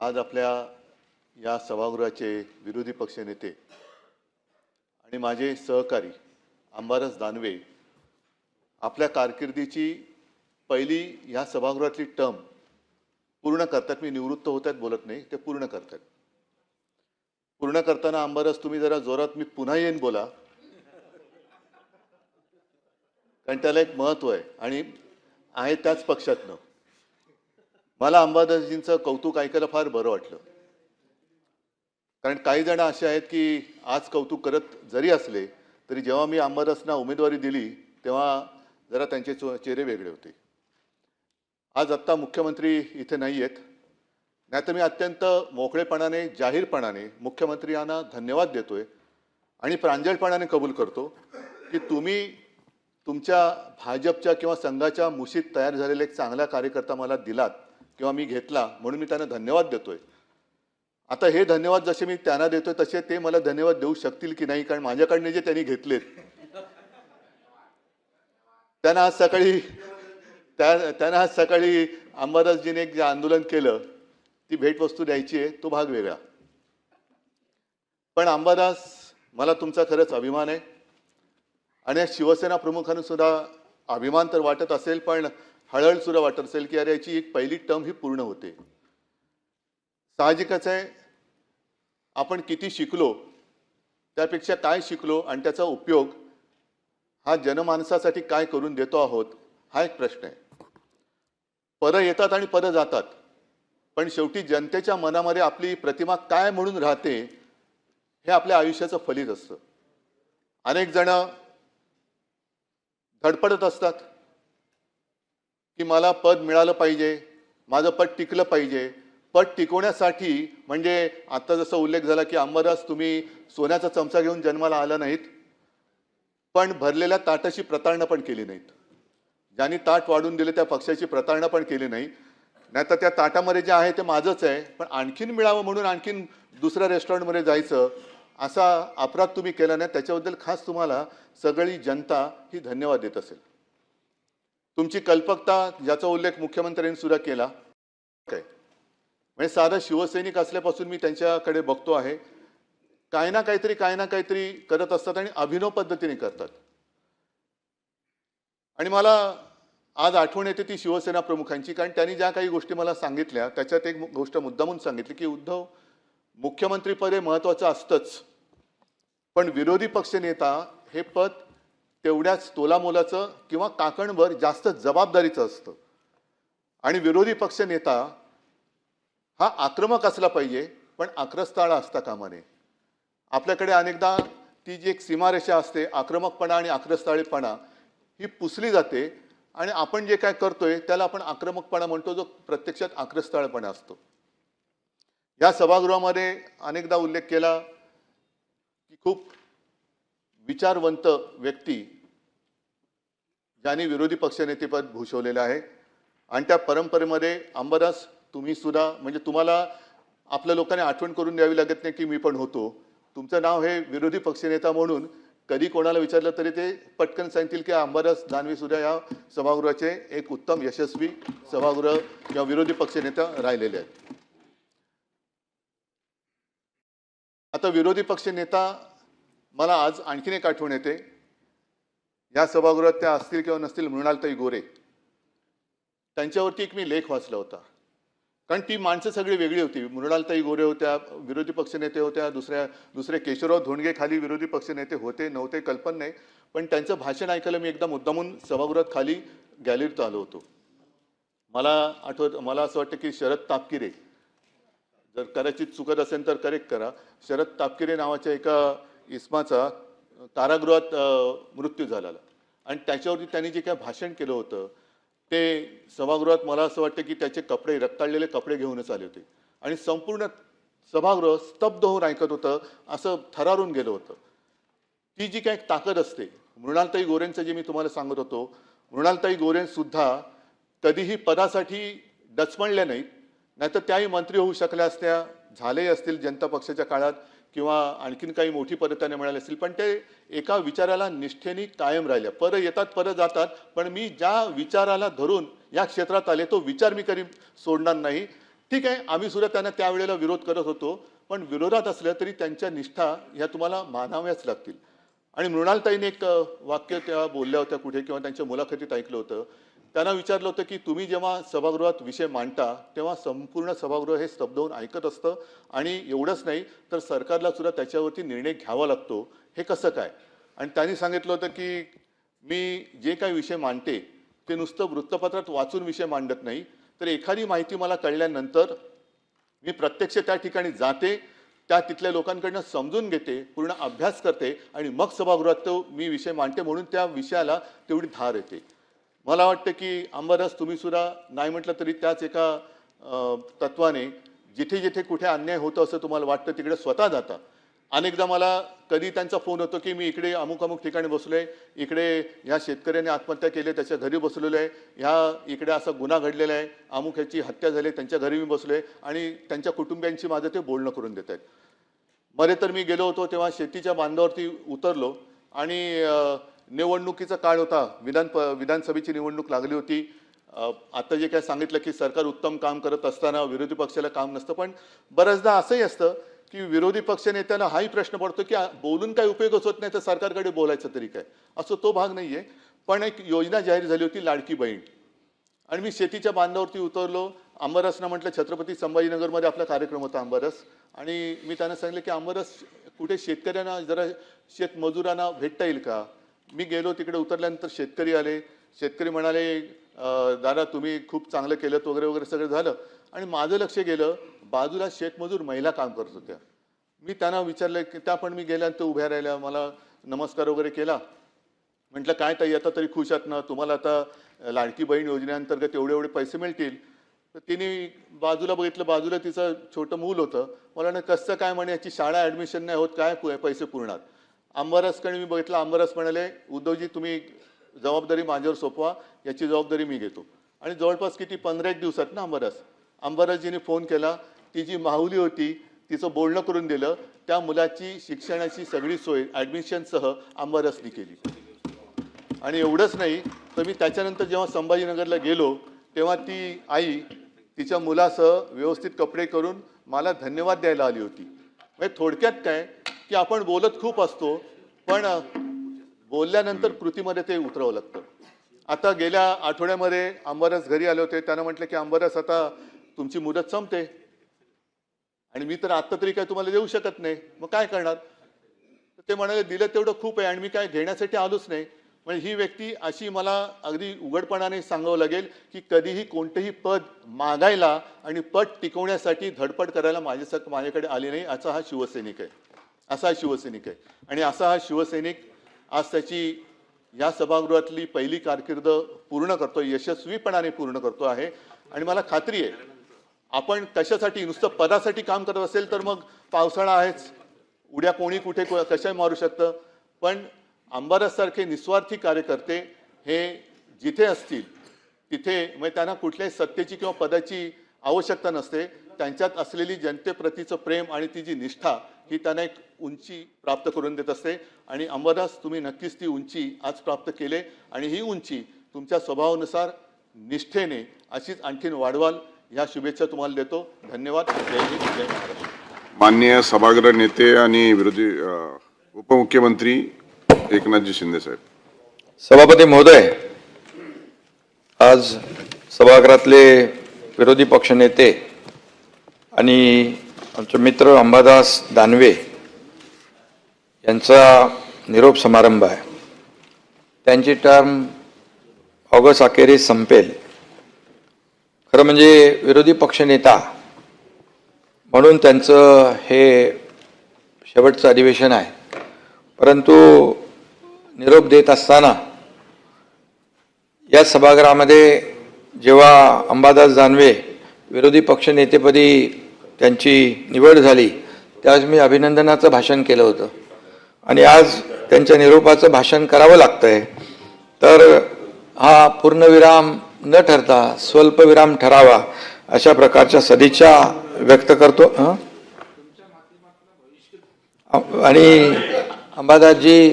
आज आपल्या या सभागृहाचे विरोधी पक्षनेते आणि माझे सहकारी अंबारस दानवे आपल्या कारकिर्दीची पहिली ह्या सभागृहातली टर्म पूर्ण करतात. मी निवृत्त होत आहेत बोलत नाही ते पूर्ण करतात. पूर्ण करताना अंबारस तुम्ही जरा जोरात मी पुन्हा येईन बोला. कारण त्याला एक महत्त्व आहे आणि आहे त्याच पक्षातनं. मला अंबादासजींचं कौतुक ऐकायला फार बरं वाटलं. कारण काही जण असे आहेत की आज कौतुक करत जरी असले तरी जेव्हा मी अंबादासना उमेदवारी दिली तेव्हा जरा त्यांचे चो- चेहरे वेगळे होते. आज आत्ता मुख्यमंत्री इथे नाही आहेत. नाहीतर मी अत्यंत मोकळेपणाने जाहीरपणाने मुख्यमंत्र्यांना धन्यवाद देतोय आणि प्रांजळपणाने कबूल करतो की तुम्ही तुमच्या भाजपच्या किंवा संघाच्या मुशीत तयार झालेला एक चांगला कार्यकर्ता मला दिलात. किंवा मी घेतला म्हणून मी त्यांना धन्यवाद देतोय. आता हे धन्यवाद जसे मी त्यांना देतोय तसे ते मला धन्यवाद देऊ शकतील की नाही? कारण माझ्याकडनं जे त्यांनी घेतलेत. त्यांना आज सकाळी त्या त्यांना आज सकाळी अंबादासजीने एक जे आंदोलन केलं ती भेटवस्तू द्यायची आहे तो भाग वेगळा. पण अंबादास मला तुमचा खरंच अभिमान आहे. आणि शिवसेना प्रमुखांना सुद्धा अभिमान तर वाटत असेल पण हळहळ सुद्धा वाटत असेल की अरे याची एक पहिली टर्म ही पूर्ण होते. साहजिकच आहे. आपण किती शिकलो त्यापेक्षा काय शिकलो आणि त्याचा उपयोग हा जनमानसासाठी काय करून देतो आहोत हा एक प्रश्न आहे. परं येतात आणि परं जातात. पण शेवटी जनतेच्या मनामध्ये आपली प्रतिमा काय म्हणून राहते हे आपल्या आयुष्याचं फलित असतं. अनेक जण धडपडत असतात. की मला पद मिळालं पाहिजे माझं पद टिकलं पाहिजे. पद टिकवण्यासाठी म्हणजे आता जसं उल्लेख झाला की अंबादास तुम्ही सोन्याचा चमचा घेऊन जन्माला आला नाहीत पण भरलेल्या ताटाशी प्रतारणा पण केली नाहीत. ज्यांनी ताट वाढून दिले त्या पक्षाची प्रतारणा पण केली नाही. नाहीतर त्या ताटामध्ये जे आहे ते माझंच आहे पण आणखीन मिळावं म्हणून आणखीन दुसऱ्या रेस्टॉरंटमध्ये जायचं असा अपराध तुम्ही केला नाही. त्याच्याबद्दल खास तुम्हाला सगळी जनता ही धन्यवाद देत असेल. तुमची कल्पकता ज्याचा उल्लेख मुख्यमंत्र्यांनी सुद्धा केला. काय म्हणजे साधा शिवसैनिक असल्यापासून मी त्यांच्याकडे बघतो आहे. काही ना काहीतरी काही ना काहीतरी करत असतात आणि अभिनव पद्धतीने करतात. आणि मला आज आठवण येते ती शिवसेना प्रमुखांची कारण त्यांनी ज्या काही गोष्टी मला सांगितल्या त्याच्यात एक गोष्ट मुद्दामून सांगितली की उद्धव मुख्यमंत्रीपद हे महत्वाचं असतंच. पण विरोधी पक्षनेता हे पद तेवढ्याच तोलामोलाचं किंवा काकणभर जास्त जबाबदारीचं असतं. आणि विरोधी पक्षनेता हा आक्रमक असला पाहिजे पण आक्रस्ताळा असता कामा नये आपल्याकडे अनेकदा ती जी एक सीमारेषा असते आक्रमकपणा आणि आक्रस्ताळीपणा ही पुसली जाते आणि आपण जे काय करतोय त्याला आपण आक्रमकपणा म्हणतो जो प्रत्यक्षात आक्रस्ताळपणा असतो. या सभागृहामध्ये अनेकदा उल्लेख केला की खूप विचारवंत व्यक्ती ज्यांनी विरोधी पक्षनेतेपद भूषवलेलं आहे. आणि त्या परंपरेमध्ये अंबादास तुम्ही सुद्धा म्हणजे तुम्हाला आपल्या लोकांनी आठवण करून द्यावी लागत नाही की मी पण होतो. तुमचं नाव हे विरोधी पक्षनेता म्हणून कधी कोणाला विचारलं तरी ते पटकन सांगतील की अंबादास दानवे सुद्धा या सभागृहाचे एक उत्तम यशस्वी सभागृह किंवा विरोधी पक्षनेता राहिलेले आहेत. आता विरोधी पक्षनेता मला आज आणखीन एक आठवण येते. या सभागृहात त्या असतील किंवा नसतील मृणालताई गोरे. त्यांच्यावरती एक मी लेख वाचला होता. कारण ती माणसं सगळी वेगळी होती. मृणालताई गोरे होत्या विरोधी पक्षनेते होत्या दुसऱ्या दुसरे केशवराव धोंडगे खाली विरोधी पक्षनेते होते नव्हते कल्पना नाही. पण त्यांचं भाषण ऐकायला मी एकदा मुद्दामून सभागृहात खाली गॅलरीत आलो होतो. मला आठवत मला असं वाटतं की शरद तापकिरे जर कदाचित चुकत असेल तर करेक्ट करा. शरद तापकिरे नावाच्या एका इस्माचा कारागृहात मृत्यू झालेला. आणि त्याच्यावरती त्यांनी जे काय भाषण केलं होतं ते सभागृहात मला असं वाटतं की त्याचे कपडे रक्ताळलेले कपडे घेऊनच आले होते. आणि संपूर्ण सभागृह स्तब्ध होऊन ऐकत होतं असं थरारून गेलं होतं. ती जी काय ताकद असते मृणालताई गोरेंचं जे मी तुम्हाला सांगत होतो मृणालताई गोरेंसुद्धा कधीही पदासाठी डचमणल्या नाहीत नाहीतर त्याही मंत्री होऊ शकल्या असत्या झाले असतील जनता पक्षाच्या काळात किंवा आणखीन काही मोठी पदं त्यांना मिळाली असतील पण ते एका विचाराला निष्ठेने कायम राहिल्या. परत येतात परत जातात पण मी ज्या विचाराला धरून या क्षेत्रात आले तो विचार मी कधी सोडणार नाही. ठीक आहे आम्ही सुद्धा त्यांना त्यावेळेला विरोध करत होतो पण विरोधात असल्या तरी त्यांच्या निष्ठा ह्या तुम्हाला मानाव्याच लागतील. आणि मृणालताईने एक वाक्य त्या बोलल्या होत्या कुठे किंवा त्यांच्या मुलाखतीत ऐकलं होतं. त्यांना विचारलं होतं की तुम्ही जेव्हा सभागृहात विषय मांडता तेव्हा संपूर्ण सभागृह हे स्तब्ध होऊन ऐकत असतं आणि एवढंच नाही तर सरकारला सुद्धा त्याच्यावरती निर्णय घ्यावा लागतो. हे कसं काय? आणि त्यांनी सांगितलं होतं की मी जे काही विषय मांडते ते नुसतं वृत्तपत्रात वाचून विषय मांडत नाही. तर एखादी माहिती मला कळल्यानंतर मी प्रत्यक्ष त्या ठिकाणी जाते त्या तिथल्या लोकांकडनं समजून घेते पूर्ण अभ्यास करते आणि मग सभागृहात तो मी विषय मांडते म्हणून त्या विषयाला तेवढी धार येते. मला वाटतं की अंबादास तुम्ही सुद्धा नाही म्हटलं तरी त्याच एका तत्वाने जिथे जिथे कुठे अन्याय होतं असं तुम्हाला वाटतं तिकडे स्वतः जाता. अनेकदा मला कधी त्यांचा फोन होतो की मी इकडे अमुक अमुक ठिकाणी बसलो आहे इकडे ह्या शेतकऱ्याने आत्महत्या केली त्याच्या घरी बसलेलो आहे ह्या इकडे असा गुन्हा घडलेला आहे अमुक ह्याची हत्या झाली त्यांच्या घरी मी बसलो आहे आणि त्यांच्या कुटुंबियांशी माझं ते बोलणं करून देत आहेत. मध्ये तर मी गेलो होतो तेव्हा शेतीच्या बांधावरती उतरलो आणि निवडणुकीचा काळ होता. विधान प विधानसभेची निवडणूक लागली होती. आता जे काय सांगितलं की सरकार उत्तम काम करत असताना विरोधी पक्षाला काम नसतं पण बऱ्याचदा असंही असतं की विरोधी पक्षनेत्यांना हाही प्रश्न पडतो की बोलून काही उपयोगच होत नाही तर सरकारकडे बोलायचं तरी काय? असं तो भाग नाही आहे पण एक योजना जाहीर झाली होती लाडकी बहीण. आणि मी शेतीच्या बांधावरती उतरलो. अंबरसनं म्हटलं छत्रपती संभाजीनगरमध्ये आपला कार्यक्रम होता अंबरस आणि मी त्यांना सांगितलं की अंबरस कुठे शेतकऱ्यांना जरा शेतमजुरांना भेटता येईल का? मी गेलो तिकडे उतरल्यानंतर शेतकरी आले. शेतकरी म्हणाले दादा तुम्ही खूप चांगलं केलं वगैरे वगैरे सगळं झालं. आणि माझं लक्ष गेलं बाजूला शेतमजूर महिला काम करत होत्या. मी त्यांना विचारलं की त्या पण मी गेल्यानंतर उभ्या राहिल्या मला नमस्कार वगैरे केला. म्हटलं काय ताई आता तरी खुश आहात ना? तुम्हाला आता लाडकी बहीण योजनेअंतर्गत एवढे एवढे पैसे मिळतील. तर तिने बाजूला बघितलं बाजूला तिचं छोटं मूल होतं. मला म्हणे कसं काय म्हणे याची शाळा ॲडमिशन नाही होत काय पु- पैसे पुरणार? आंबरसकडे मी बघितलं आंबरस म्हणाले उद्धवजी तुम्ही जबाबदारी माझ्यावर सोपवा याची जबाबदारी मी घेतो. आणि जवळपास किती पंधरा एक दिवसात ना आंबरस आंबरसजीने फोन केला ती जी माहुली होती तिचं बोलणं करून दिलं त्या मुलाची शिक्षणाची सगळी सोय ॲडमिशनसह आंबरसनी केली. आणि एवढंच नाही तर मी त्याच्यानंतर जेव्हा संभाजीनगरला गेलो तेव्हा ती आई तिच्या मुलासह व्यवस्थित कपडे करून मला धन्यवाद द्यायला आली होती. म्हणजे थोडक्यात काय की आपण बोलत खूप असतो पण बोलल्यानंतर कृतीमध्ये ते उतरावं लागतं. आता गेल्या आठवड्यामध्ये अंबरस घरी आले होते त्यानं म्हटलं की अंबरस आता तुमची मुदत संपते. आणि मी तर आत्ता तरी काय तुम्हाला देऊ शकत नाही. मग काय करणार? ते म्हणाले दिलं तेवढं खूप आहे आणि मी काय घेण्यासाठी आलोच नाही. म्हणजे ही व्यक्ती अशी मला अगदी उघडपणाने सांगावं लागेल की कधीही कोणतेही पद मागायला आणि पद टिकवण्यासाठी धडपड करायला माझ्या माझ्याकडे आली नाही असा हा शिवसैनिक आहे. असा शिवसैनिक आहे. आणि असा हा शिवसैनिक आज त्याची या सभागृहातली पहिली कारकीर्द पूर्ण करतो यशस्वीपणाने पूर्ण करतो आहे. आणि मला खात्री आहे आपण कशासाठी नुसतं पदासाठी काम करत असेल तर मग पावसाळा आहेच. उद्या कोणी कुठे कशा कशाही मारू शकतं. पण अंबारासारखे निस्वार्थी कार्यकर्ते हे जिथे असतील तिथे म्हणजे त्यांना कुठल्याही सत्तेची किंवा पदाची आवश्यकता नसते. त्यांच्यात असलेली जनतेप्रतीचं प्रेम आणि ती जी निष्ठा ही त्यांना एक उंची प्राप्त करून देत असते. आणि अंबादास तुम्ही नक्कीच ती उंची आज प्राप्त केले. आणि ही उंची तुमच्या स्वभावानुसार निष्ठेने अशीच आणखीन वाढवाल. ह्या शुभेच्छा तुम्हाला देतो. धन्यवाद. जय हिंद. जय महाराष्ट्र. माननीय सभागृह नेते आणि विरोधी अ, उपमुख्यमंत्री एकनाथजी शिंदे साहेब. सभापती महोदय आज सभागृहातले विरोधी पक्षनेते आणि आमचे मित्र अंबादास दानवे यांचा निरोप समारंभ आहे. त्यांची टर्म ऑगस्ट अखेरीस संपेल. खरं म्हणजे विरोधी पक्षनेता म्हणून त्यांचं हे शेवटचं अधिवेशन आहे. परंतु निरोप देत असताना या सभागृहामध्ये जेव्हा अंबादास दानवे विरोधी पक्षनेतेपदी त्यांची निवड झाली त्यावेळेस मी अभिनंदनाचं भाषण केलं होतं. आणि आज त्यांच्या निरोपाचं भाषण करावं लागतंय. तर हा पूर्णविराम न ठरता स्वल्पविराम ठरावा अशा प्रकारच्या सदिच्छा व्यक्त करतो. आणि अंबादासजी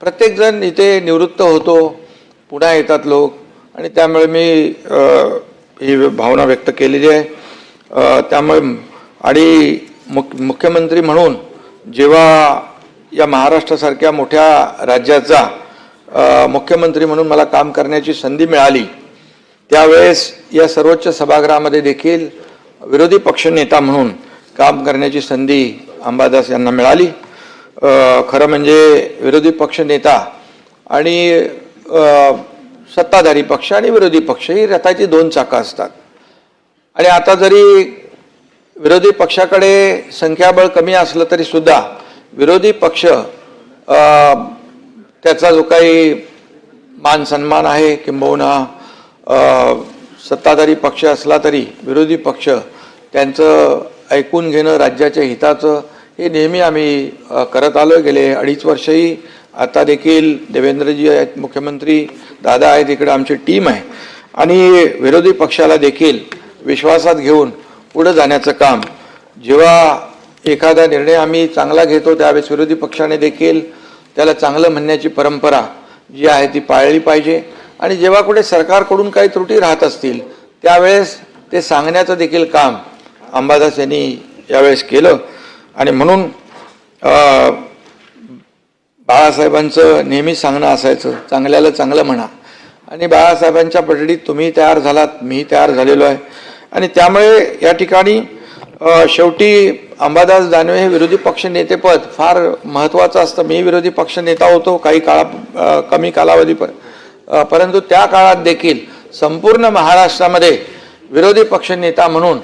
प्रत्येकजण इथे निवृत्त होतो. पुन्हा येतात लोक. आणि त्यामुळे मी ही भावना व्यक्त केलेली आहे. त्यामुळे आणि मुख मुख्यमंत्री म्हणून जेव्हा या महाराष्ट्रासारख्या मोठ्या राज्याचा मुख्यमंत्री म्हणून मला काम करण्याची संधी मिळाली. त्यावेळेस या सर्वोच्च सभागृहामध्ये देखील विरोधी पक्षनेता म्हणून काम करण्याची संधी अंबादास यांना मिळाली. खरं म्हणजे विरोधी पक्षनेता आणि सत्ताधारी पक्ष आणि विरोधी पक्ष ही रथाची दोन चाकं असतात. आणि आता जरी विरोधी पक्षाकडे संख्याबळ कमी असलं तरी सुद्धा विरोधी पक्ष त्याचा जो काही मान सन्मान आहे किंबहुना सत्ताधारी पक्ष असला तरी विरोधी पक्ष त्यांचं ऐकून घेणं राज्याच्या हिताचं हे नेहमी आम्ही करत आलो गेले अडीच वर्षही आता देखील देवेंद्रजी आहेत मुख्यमंत्री दादा आहेत इकडे आमची टीम आहे. आणि विरोधी पक्षाला देखील विश्वासात घेऊन पुढं जाण्याचं काम जेव्हा एखादा निर्णय आम्ही चांगला घेतो त्यावेळेस विरोधी पक्षाने देखील त्याला चांगलं म्हणण्याची परंपरा जी आहे ती पाळली पाहिजे. आणि जेव्हा कुठे सरकारकडून काही त्रुटी राहत असतील त्यावेळेस ते सांगण्याचं देखील काम अंबादास यांनी यावेळेस केलं. आणि म्हणून बाळासाहेबांचं नेहमी सांगणं असायचं चांगल्याला चांगलं म्हणा. आणि बाळासाहेबांच्या पटडीत तुम्ही तयार झालात मी तयार झालेलो आहे. आणि त्यामुळे या ठिकाणी शेवटी अंबादास दानवे हे विरोधी पक्ष नेतेपद फार महत्त्वाचं असतं. मी विरोधी पक्ष नेता होतो काही काळा कमी कालावधी पर परंतु त्या काळात देखील संपूर्ण महाराष्ट्रामध्ये विरोधी पक्ष नेता म्हणून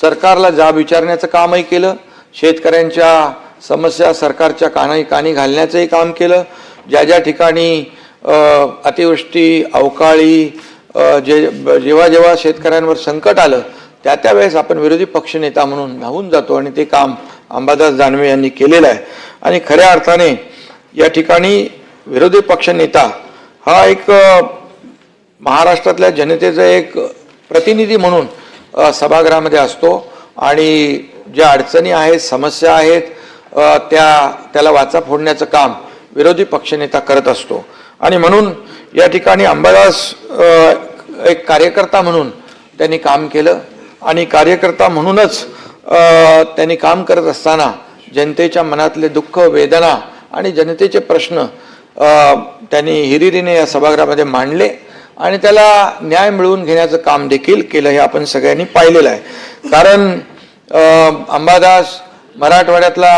सरकारला जाब विचारण्याचं कामही केलं. शेतकऱ्यांच्या समस्या सरकारच्या कानाई कानी घालण्याचंही काम केलं. ज्या ज्या ठिकाणी अतिवृष्टी अवकाळी जे जेव्हा जेव्हा शेतकऱ्यांवर संकट आलं त्या त्यावेळेस आपण विरोधी पक्षनेता म्हणून धावून जातो आणि ते काम अंबादास दानवे यांनी केलेलं आहे. आणि खऱ्या अर्थाने या ठिकाणी विरोधी पक्षनेता हा एक महाराष्ट्रातल्या जनतेचा एक प्रतिनिधी म्हणून सभागृहामध्ये असतो. आणि ज्या अडचणी आहेत समस्या आहेत त्या त्याला वाचा फोडण्याचं काम विरोधी पक्षनेता करत असतो. आणि म्हणून या ठिकाणी अंबादास एक कार्यकर्ता म्हणून त्यांनी काम केलं. आणि कार्यकर्ता म्हणूनच त्यांनी काम करत असताना जनतेच्या मनातले दुःख वेदना आणि जनतेचे प्रश्न त्यांनी हिरिरीने या सभागृहामध्ये मांडले आणि त्याला न्याय मिळवून घेण्याचं काम देखील केलं हे आपण सगळ्यांनी पाहिलेलं आहे. कारण अंबादास मराठवाड्यातला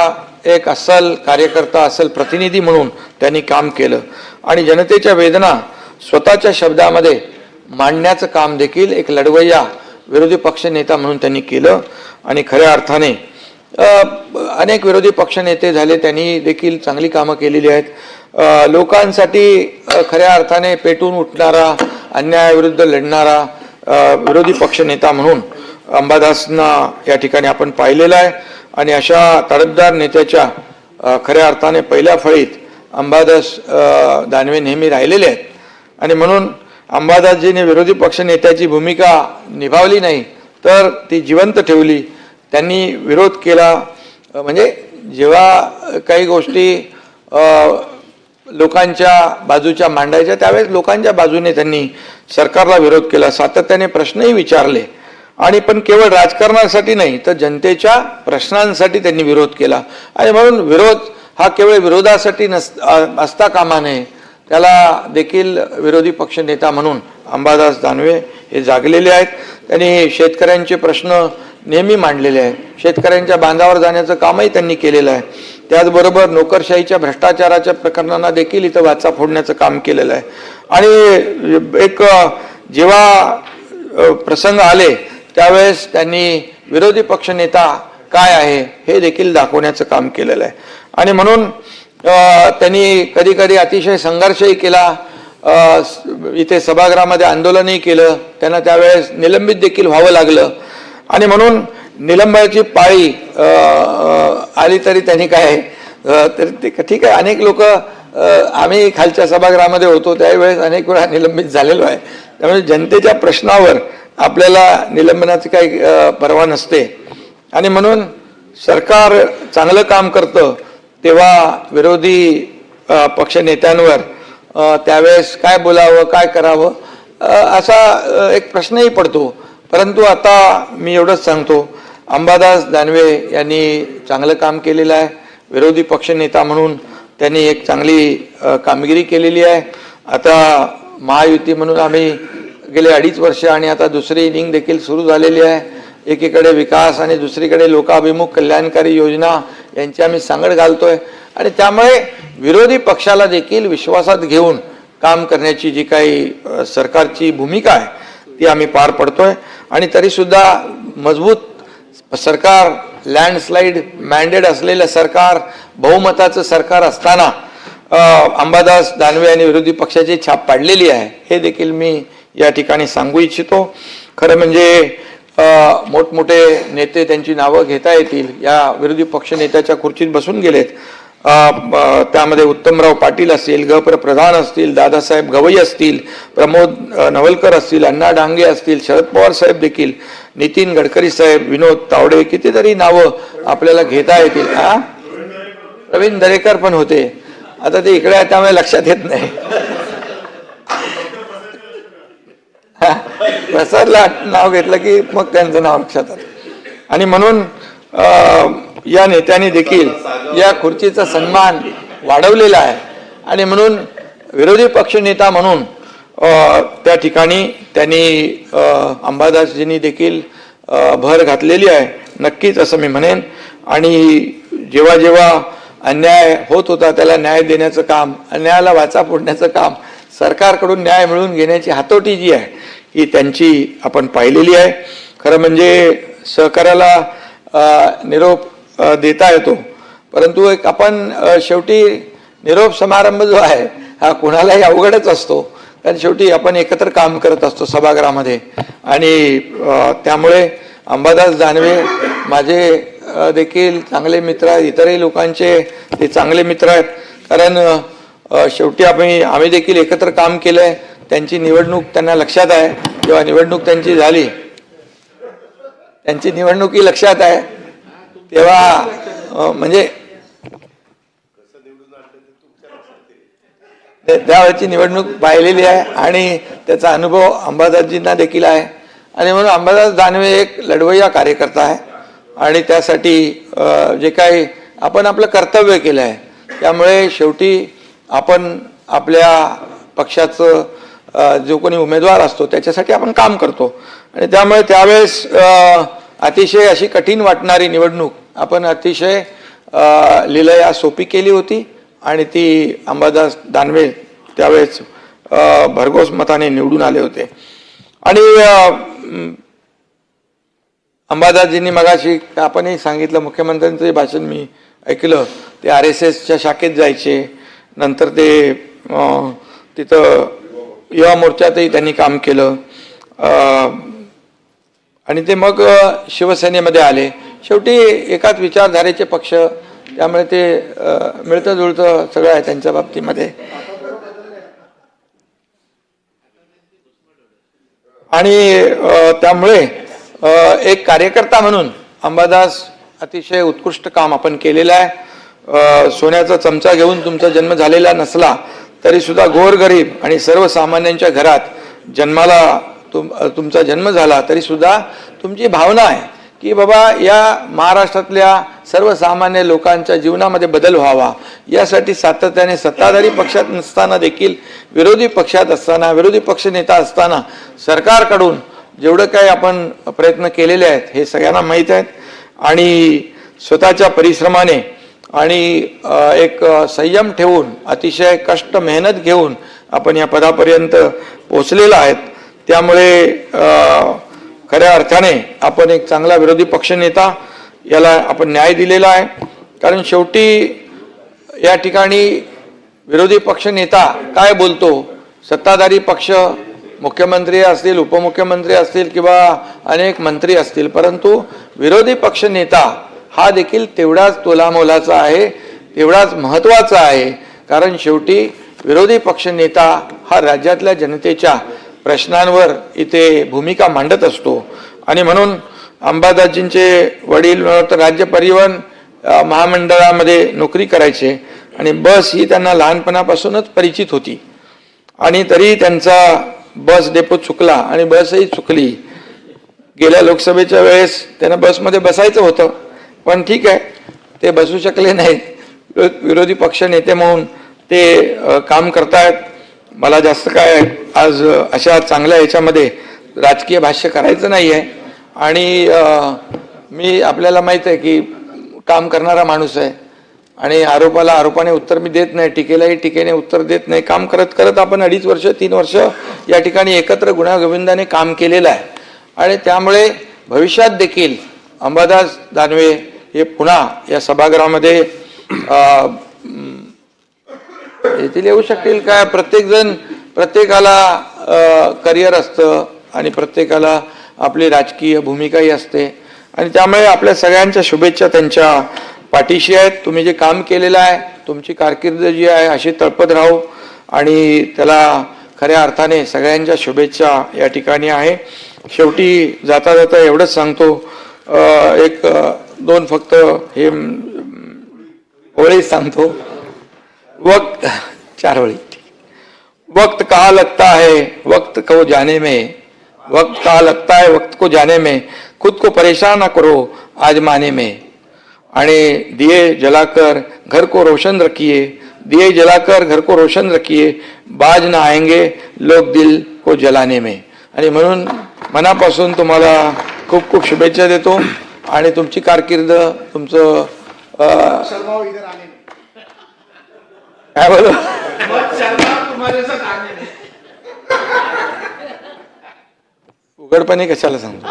एक अस्सल कार्यकर्ता असल प्रतिनिधी म्हणून त्यांनी काम केलं. आणि जनतेच्या वेदना स्वतःच्या शब्दामध्ये मांडण्याचं काम देखील एक लढवय्या विरोधी पक्ष नेता म्हणून त्यांनी केलं आणि खऱ्या अर्थाने अनेक विरोधी पक्षनेते झाले त्यांनी देखील चांगली कामं केलेली आहेत. लोकांसाठी खऱ्या अर्थाने पेटून उठणारा अन्यायाविरुद्ध लढणारा विरोधी विरोधी पक्षनेता म्हणून अंबादासना या ठिकाणी आपण पाहिलेलं आहे. आणि अशा तडफदार नेत्याच्या खऱ्या अर्थाने पहिल्या फळीत अंबादास दानवे नेहमी राहिलेले आहेत. आणि म्हणून अंबादासजीने विरोधी पक्ष नेत्याची भूमिका निभावली नाही तर ती जिवंत ठेवली. त्यांनी विरोध केला. म्हणजे जेव्हा काही गोष्टी लोकांच्या बाजूच्या मांडायच्या त्यावेळेस लोकांच्या बाजूने त्यांनी सरकारला विरोध केला. सातत्याने प्रश्नही विचारले. आणि पण केवळ राजकारणासाठी नाही तर जनतेच्या प्रश्नांसाठी त्यांनी विरोध केला. आणि म्हणून विरोध हा केवळ विरोधासाठी नस असता कामा नये. त्याला देखील विरोधी पक्ष नेता म्हणून अंबादास दानवे हे जागलेले आहेत. त्यांनी शेतकऱ्यांचे प्रश्न नेहमी मांडलेले आहेत. शेतकऱ्यांच्या बांधावर जाण्याचं कामही त्यांनी केलेलं आहे. त्याचबरोबर नोकरशाहीच्या भ्रष्टाचाराच्या प्रकरणांना देखील इथं वाचा फोडण्याचं काम केलेलं आहे. आणि एक जेव्हा प्रसंग आले त्यावेळेस त्यांनी विरोधी पक्षनेता काय आहे हे देखील दाखवण्याचं काम केलेलं आहे. आणि म्हणून त्यांनी कधी कधी अतिशय संघर्षही केला इथे सभागृहामध्ये आंदोलनही केलं त्यांना त्यावेळेस निलंबित देखील व्हावं लागलं. आणि म्हणून निलंबनाची पाळी आली तरी त्यांनी काय तर ते ठीक आहे अनेक लोक आम्ही खालच्या सभागृहामध्ये होतो त्यावेळेस अनेक वेळा निलंबित झालेलो आहे. त्यामुळे जनतेच्या प्रश्नावर आपल्याला निलंबनाची काही परवा पर्वा नसते. आणि म्हणून सरकार चांगलं काम करतं तेव्हा विरोधी पक्षनेत्यांवर त्यावेळेस काय बोलावं काय करावं असा एक प्रश्नही पडतो. परंतु आता मी एवढंच सांगतो. अंबादास दानवे यांनी चांगलं काम केलेलं आहे. विरोधी पक्षनेता म्हणून त्यांनी एक चांगली कामगिरी केलेली आहे. आता महायुती म्हणून आम्ही गेले अडीच वर्ष आणि आता दुसरी इनिंग देखील सुरू झालेली आहे. एकीकडे विकास आणि दुसरीकडे लोकाभिमुख कल्याणकारी योजना यांची आम्ही सांगड घालतोय. आणि त्यामुळे विरोधी पक्षाला देखील विश्वासात घेऊन काम करण्याची जी काही सरकारची भूमिका आहे ती आम्ही पार पडतोय. आणि तरीसुद्धा मजबूत सरकार लँडस्लाईड मॅन्डेट असलेलं सरकार बहुमताचं सरकार असताना अंबादास दानवे आणि विरोधी पक्षाची छाप पाडलेली आहे हे देखील मी या ठिकाणी सांगू इच्छितो. खरं म्हणजे मोठमोठे नेते त्यांची नावं घेता येतील. या विरोधी पक्ष नेत्याच्या खुर्चीत बसून गेलेत. त्यामध्ये उत्तमराव पाटील असतील गप्र प्रधान असतील दादासाहेब गवई असतील प्रमोद नवलकर असतील अण्णा डांगे असतील शरद पवार साहेब देखील नितीन गडकरी साहेब विनोद तावडे कितीतरी नावं आपल्याला घेता येतील. हा? प्रवीण दरेकर पण होते. आता ते इकडे आहे त्यामुळे लक्षात येत नाही हा, प्रसादला नाव घेतलं की मग त्यांचं नाव लक्षात आलं. आणि म्हणून या नेत्यांनी देखील या खुर्चीचा सन्मान वाढवलेला आहे. आणि म्हणून विरोधी पक्षनेता म्हणून त्या ठिकाणी त्यांनी अंबादासजींनी देखील भर घातलेली आहे. नक्कीच असं मी म्हणेन. आणि जेव्हा जेव्हा अन्याय होत होता त्याला न्याय देण्याचं काम अन्यायाला वाचा फोडण्याचं काम सरकारकडून न्याय मिळवून घेण्याची हातोटी जी आहे ही त्यांची आपण पाहिलेली आहे. खरं म्हणजे सहकार्याला निरोप देता येतो. परंतु एक आपण शेवटी निरोप समारंभ जो आहे हा कुणालाही अवघडच असतो. कारण शेवटी आपण एकत्र काम करत असतो सभागृहामध्ये. आणि त्यामुळे अंबादास दानवे माझे देखील चांगले मित्र आहेत. इतरही लोकांचे ते चांगले मित्र आहेत. कारण शेवटी आम्ही आम्ही देखील एकत्र काम केलं आहे त्यांची निवडणूक त्यांना लक्षात आहे किंवा निवडणूक त्यांची झाली त्यांची निवडणुकी लक्षात आहे तेव्हा म्हणजे त्यावेळेची निवडणूक पाहिलेली आहे आणि त्याचा अनुभव अंबादासजींना देखील आहे. आणि म्हणून अंबादास दानवे एक लढवय्या कार्यकर्ता आहे आणि त्यासाठी जे काही आपण आपलं कर्तव्य केलं आहे त्यामुळे शेवटी आपण आपल्या पक्षाचं जो कोणी उमेदवार असतो त्याच्यासाठी आपण काम करतो. आणि त्यामुळे त्यावेळेस अतिशय अशी कठीण वाटणारी निवडणूक आपण अतिशय लिलया सोपी केली होती. आणि ती अंबादास दानवे त्यावेळेस भरघोस मताने निवडून आले होते. आणि अंबादासजींनी मगाशी आपणही सांगितलं मुख्यमंत्र्यांचं जे भाषण मी ऐकलं. ते आर एस एसच्या शाखेत जायचे. नंतर ते तिथं युवा मोर्चातही त्यांनी काम केलं. आणि ते मग शिवसेनेमध्ये आले. शेवटी एकाच विचारधारेचे पक्ष त्यामुळे ते मिळतं जुळतं सगळं आहे त्यांच्या बाबतीमध्ये. आणि त्यामुळे एक कार्यकर्ता म्हणून अंबादास अतिशय उत्कृष्ट काम आपण केलेलं आहे. सोन्याचा चमचा घेऊन तुमचा जन्म झालेला नसला तरी सुद्धा गोरगरीब आणि सर्वसामान्यांच्या घरात जन्माला तुम तुमचा जन्म झाला तरी सुद्धा तुमची भावना आहे की बाबा या महाराष्ट्रातल्या सर्वसामान्य लोकांच्या जीवनामध्ये बदल व्हावा. यासाठी सातत्याने सत्ताधारी पक्षात नसताना देखील विरोधी पक्षात असताना विरोधी पक्ष नेता असताना सरकारकडून जेवढं काही आपण प्रयत्न केलेले आहेत हे सगळ्यांना माहीत आहेत. आणि स्वतःच्या परिश्रमाने आणि एक संयम ठेवून अतिशय कष्ट मेहनत घेऊन आपण या पदापर्यंत पोचलेला आहेत. त्यामुळे खऱ्या अर्थाने आपण एक चांगला विरोधी पक्षनेता याला आपण न्याय दिलेला आहे. कारण शेवटी या ठिकाणी विरोधी पक्ष नेता काय बोलतो? सत्ताधारी पक्ष मुख्यमंत्री असतील उपमुख्यमंत्री असतील किंवा अनेक मंत्री असतील परंतु विरोधी पक्ष नेता हा देखील तेवढाच तोलामोलाचा आहे तेवढाच महत्त्वाचा आहे. कारण शेवटी विरोधी पक्ष नेता हा राज्यातल्या जनतेच्या प्रश्नांवर इथे भूमिका मांडत असतो. आणि म्हणून अंबादासजींचे वडील तर राज्य परिवहन महामंडळामध्ये नोकरी करायचे. आणि बस ही त्यांना लहानपणापासूनच परिचित होती. आणि तरी त्यांचा बस डेपो चुकला आणि बसही चुकली. गेल्या लोकसभेच्या वेळेस त्यांना बसमध्ये बसायचं होतं. पण ठीक आहे ते बसू शकले नाहीत. विरोधी पक्ष नेते म्हणून ते काम करतायत. मला जास्त काय आज अशा चांगल्या याच्यामध्ये राजकीय भाष्य करायचं नाही आहे आणि मी आपल्याला माहीत आहे की काम करणारा माणूस आहे. आणि आरोपाला आरोपाने उत्तर मी देत नाही टीकेलाही टीकेने उत्तर देत नाही. काम करत करत आपण अडीच वर्ष तीन वर्ष या ठिकाणी एकत्र गुण्यागोविंदाने काम केलेलं आहे. आणि त्यामुळे भविष्यात देखील अंबादास दानवे हे पुन्हा या सभागृहामध्ये येथील येऊ शकतील काय प्रत्येकजण प्रत्येकाला करिअर असतं आणि प्रत्येकाला आपली राजकीय भूमिकाही असते. आणि त्यामुळे आपल्या सगळ्यांच्या शुभेच्छा त्यांच्या पाठीशी आहेत. तुम्ही जे काम केलेलं आहे तुमची कारकिर्द जी आहे अशी तळपत राहू आणि त्याला खऱ्या अर्थाने सगळ्यांच्या शुभेच्छा या ठिकाणी आहे. शेवटी जाता जाता एवढंच सांगतो एक दोन फक्त हे ओळी सांगतो. वक्त चार वळी वक्त कहाँ लगता है? वक्त को जाने में. वक्त कहाँ लगता है? वक्त को जाने में. खुद को परेशान ना करो आजमाने में. आणि दिए जलाकर घर को रोशन रखिए. दिए जलाकर घर को रोशन रखिए. बाज ना आएंगे लोक दिल को जलाने में. आणि म्हणून मनापासून तुम्हाला खूप खूप शुभेच्छा देतो आणि तुमची कारकीर्द तुमचं काय बोलू? उघडपणे कशाला सांगतो?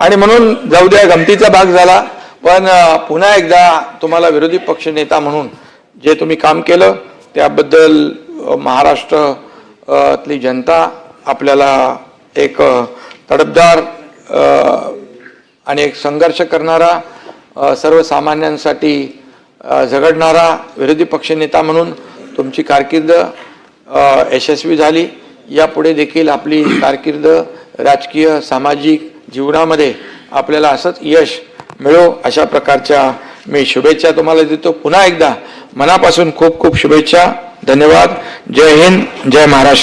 आणि म्हणून जाऊ द्या गमतीचा भाग झाला पण पुन्हा एकदा तुम्हाला विरोधी पक्ष नेता म्हणून जे तुम्ही काम केलं त्याबद्दल अं, महाराष्ट्र अं, तली जनता आपल्याला एक तडफदार आणि एक संघर्ष करणारा सर्वसामान्यांसाठी झगडणारा विरोधी पक्षनेता म्हणून तुमची कारकीर्द यशस्वी झाली. यापुढे देखील आपली कारकीर्द राजकीय सामाजिक जीवनामध्ये आपल्याला असंच यश मिळो अशा प्रकारच्या मी शुभेच्छा तुम्हाला देतो. पुन्हा एकदा मनापासून खूप खूप शुभेच्छा. धन्यवाद. जय हिंद. जय महाराष्ट्र.